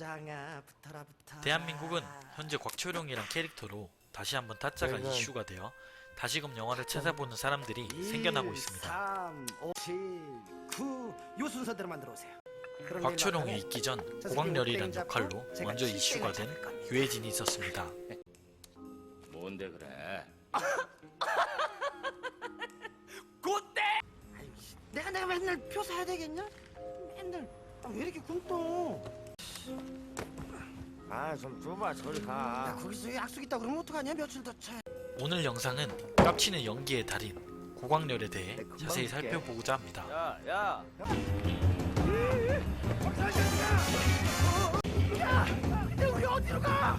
붙장아 붙어라 붙어 대한민국은 현재 곽철용이란 캐릭터로 다시 한번 타짜가 네, 네. 이슈가 되어 다시금 영화를 찾아보는 사람들이 생겨나고 있습니다. 3, 5, 7, 9, 요 순서대로 만들어 오세요. 그럼 곽철용이 내일 있기 전 고광렬이란 저 역할로 제가 먼저 이슈가 된. 유해진이 있었습니다. 뭔데 그래? 씨, 내가 내가 맨날 표 사야 되겠냐? 맨날 아, 왜 이렇게 굶떠? 아좀 줘봐 저리 야가 거기서 약속 있다 그러면 어떡하냐? 며칠 더 차. 오늘 영상은 깝치는 연기의 달인 고광렬에 대해 네, 금방 자세히 볼게. 살펴보고자 합니다. 야야 우리 어디로 가?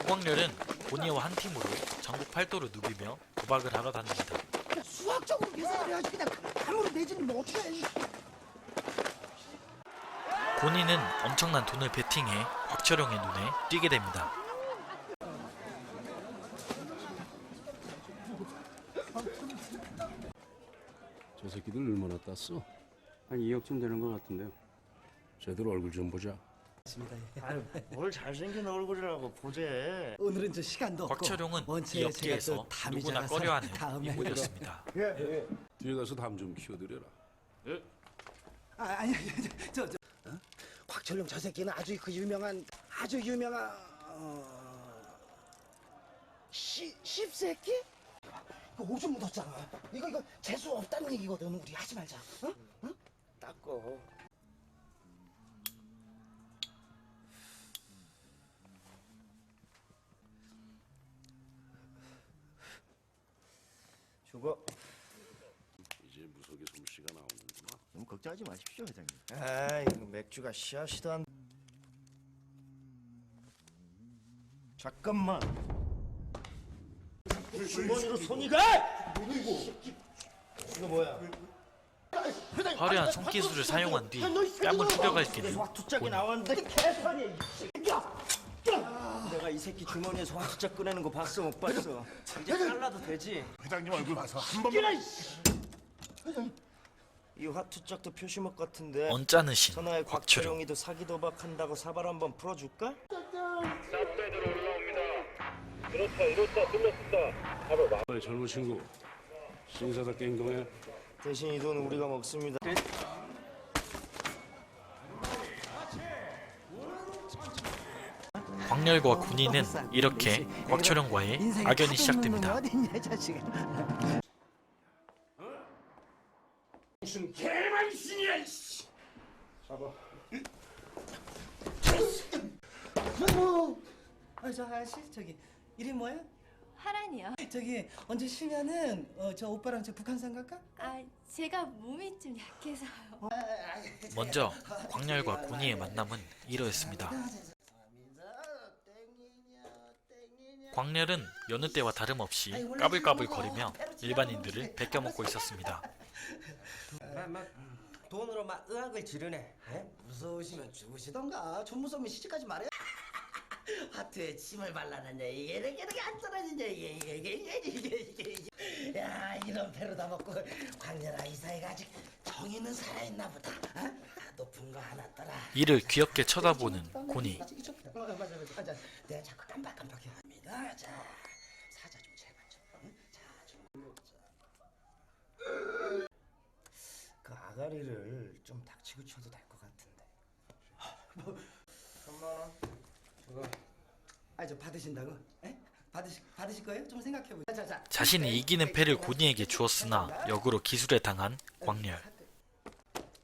고광렬은 본의와 한 팀으로 전국 팔도를 누비며 도박을 하러 다닙니다. 그냥 수학적으로 계산을 해야지 그냥 아무리 내지는 뭐 어떻게 해? 본인은 엄청난 돈을 베팅해 곽철용의 눈에 띄게 됩니다. 저 새끼들 얼마나 땄어? 한 2억쯤 되는 것 같은데요. 쟤들 얼굴 좀 보자. 아유 뭘 잘생긴 얼굴이라고 보재 오늘은 저 시간도 없고 곽철용은 원체 이 제가 업계에서 또 누구나 작아서 꺼려하는 다음에 인물이었습니다. 뒤에 가서 담 좀 키워드려라. 아, 아니 저 저. 어? 곽철용 저 새끼는 아주 그 유명한 아주 유명한 어... 시 십새끼? 이거 오줌 묻었잖아. 이거 이거 재수 없다는 얘기거든. 우리 하지 말자. 어? 어? 닦고 죽어 이제 무속의 솜씨가 나오는구나. 너무 걱정하지 마십시오 회장님 아이 이거 맥주가 씨앗이도 안 잠깐만 주머니로 손이 가! 이거 뭐야? 화려한 손기술을 사용한 뒤 뺨을 후려갈 끼는 화투짝이 본인. 나왔는데 개판이야 이 이 새끼 주머니에서 화투짝 꺼내는 거 봤어 못 봤어? 이제 잘라도 되지? 회장님 얼굴 봐서 한 번만 이 화투짝도 표시목 같은데 언짢은 신 전화에 곽철용 곽철용이도 사기 도박한다고 사발 한번 풀어줄까? 빨리 젊은 친구. 신사답게 행동해. 대신 이 돈은 우리가 먹습니다 광렬과 군인은 이렇게 곽철용과의 악연이 시작됩니다. 무슨 개망신이야 이씨. 아, 저 아저씨 저기 이름 뭐야? 하란이요. 저기 언제 쉬면은 어, 저 오빠랑 저 북한산 갈까? 아, 제가 몸이 좀 약해서요. 먼저 광렬과 군이의 만남은 이러했습니다. 광렬은 여느 때와 다름없이 까불까불 거리며 일반인들을 베껴먹고 있었습니다. 돈으로 막 의학을 지르네. 예? 무서우시면 죽으시던가 좀 무서우면 시집가지 말아요. 하트에 침을 발라놨냐 이게 이렇게 이렇게 안 떨어지냐 이게 이게 이게 이게 이게 이게 이게 야 이런 배로 다 먹고 광렬아 이 사이가 아직 정의는 살아있나 보다. 어? 높은 거 하나 떠라. 이를 귀엽게 쳐다보는 어, 맞아. 내가 자꾸 깜빡깜빡해 합니다. 자 사자 좀 제발 좀. 응? 자 좀. 그 아가리를 좀 닥치고 쳐도 될 것 같은데. 아저 받으신다고? 에? 받으실 받으실 거예요? 좀 생각해 보자. 자, 자. 자신이 이기는 패를 군이에게 주었으나 역으로 기술에 당한 광렬.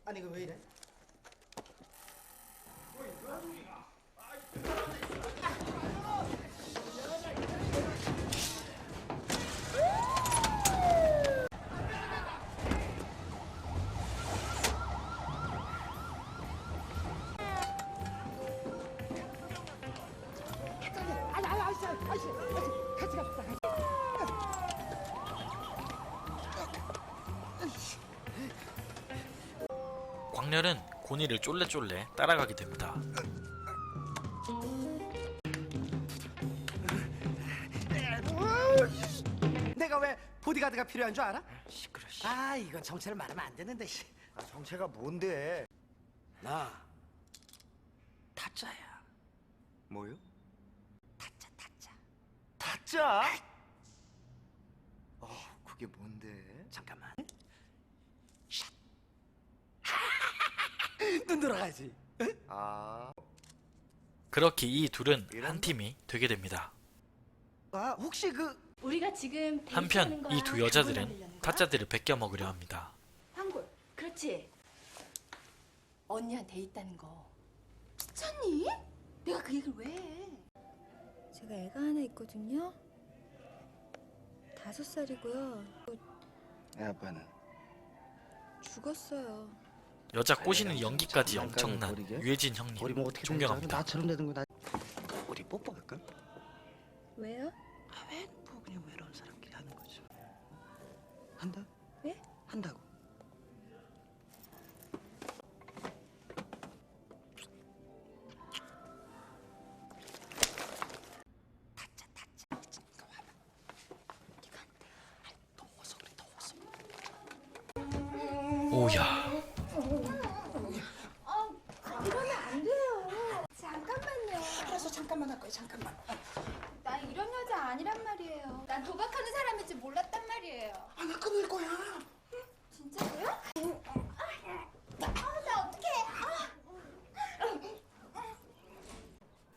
아니 이거 왜 이래? 광렬은 고니를 쫄래쫄래 따라가게 됩니다. 내가 왜 보디가드가 필요한 줄 알아? 시끄러. 아 이건 정체를 말하면 안 되는데. 씨. 아, 정체가 뭔데? 나 타짜야. 뭐요? 타짜 타짜. 타짜? 어, 그게 뭔데? 잠깐만. 눈 돌아가지. 아, 그렇게 이 둘은 한 팀이 되게 됩니다. 아 혹시 그 우리가 지금 한편? 이 두 여자들은? 타짜들을 베껴 먹으려 합니다. 황골 그렇지 언니한테 있다는 거 미쳤니? 내가 그 얘기를 왜 해? 제가 애가 하나 있거든요. 다섯 살이고요. 애 아빠는 죽었어요. 여자 꼬시는 연기까지 엄청난? 유해진 형님 뭐? 존경합니다. 나처럼 되는 거나 우리 뽀뽀할까? 왜요? 아왜뭐 그냥 외로운 사람끼리 하는 거죠. 한다? 네? 한다고. 오야 이러면 안 돼요 잠깐만요 알았어 잠깐만. 나 이런 여자 아니란 말이에요 난 도박하는 사람일 줄 몰랐단 말이에요 아 나 끊을 거야. 진짜로요? 아, 나 어떡해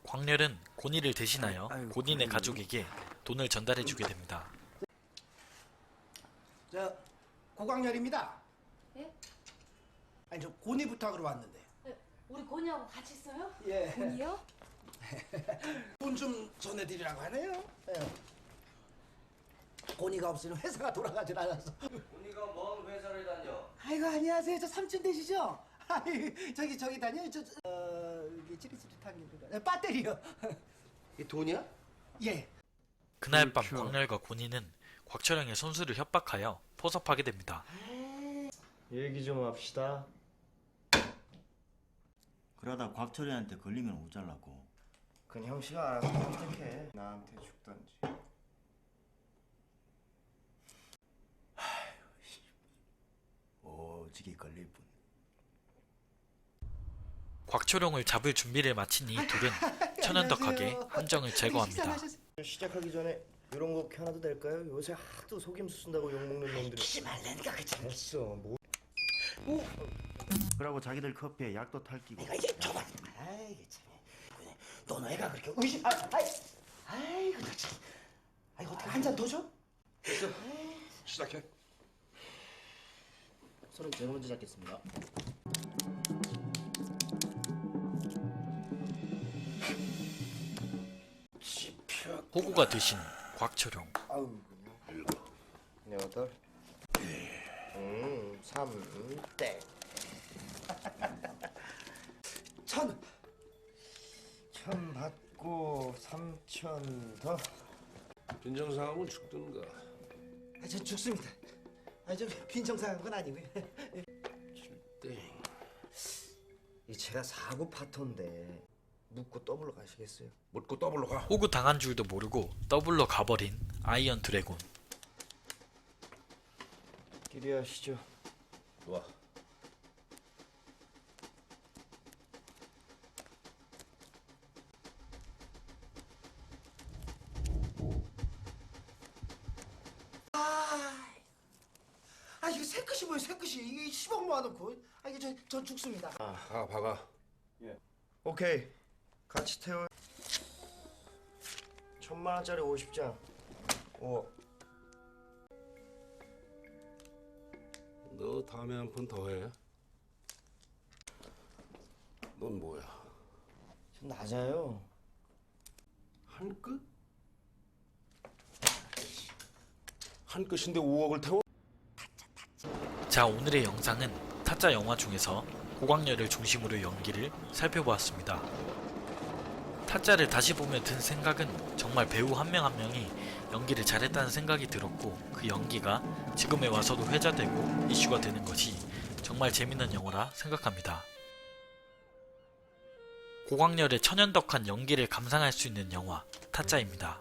광렬은 고니를 대신하여 고니네 가족에게 돈을 전달해주게 됩니다. 저 고광렬입니다. 예? 아니 저 고니 부탁으로 왔는데. 우리 고니하고 같이 있어요? 예. 고니요? 돈 좀 전해드리라고 하네요. 예. 고니가 없으면 회사가 돌아가질 않아서. 우리가 먼 회사를 다녀. 아이고 안녕하세요. 저 삼촌 되시죠? 아이 저기 저기 다녀. 저 저, 어, 이게 찌릿찌릿한 게 뭐가? 예, 배터리요. 이 돈이야? 예. 그날 밤 광렬과 고니는 곽철영의 손수를 협박하여 포섭하게 됩니다. 얘기 좀 합시다. 그러다 곽철이한테 걸리면 오잘라고. 그건 형씨가 알아서 선택해. 나한테 죽던지. 오지게 걸릴 뿐. 곽철용을 잡을 준비를 마친 이 둘은 천연덕하게 함정을 제거합니다. 시작하기 전에 이런 거 켜놔도 될까요? 요새 하도 속임수 쓴다고 욕먹는 놈들이. 키지 말라니까 그 참. 됐어. 뭐. 그러고 자기들 커피에 약도 탈끼고. 아이고 참. 너 애가 그렇게 의심. 아, 아이, 아이고 나 참. 아이고 어떻게 한 잔 더 줘? 시작해. 서로 제가 먼저 잡겠습니다. 호구가 되신 곽철용. 여덟. 음, 삼, 땡. 천. 천 받고 삼 천 더. 빈정상하면 죽든가. 아, 저 죽습니다. 아, 저 빈정상한 건 아니고요. 땡. 이 제가 사고 파토인데 묻고 더블로 가시겠어요? 묻고 더블로 가. 호구 당한 줄도 모르고 더블로 가버린 아이언 드래곤. 기대하시죠. 좋아. 아, 모아놓고. 아, 이게 저, 전 죽습니다. 가 박아. 오케이. 같이 태워. 천만 원짜리 50장. 오. 너 다음에 한판더 해. 넌 뭐야? 좀 낮아요. 한 끝? 한 끝인데 5억을 태워? 자 오늘의 영상은 타짜 영화 중에서 고광렬을 중심으로 연기를 살펴보았습니다. 타짜를 다시 보며 든 생각은 정말 배우 한명한 명이 연기를 잘했다는 생각이 들었고 그 연기가 지금에 와서도 회자되고 이슈가 되는 것이 정말 재밌는 영화라 생각합니다. 고광렬의 천연덕한 연기를 감상할 수 있는 영화 타짜입니다.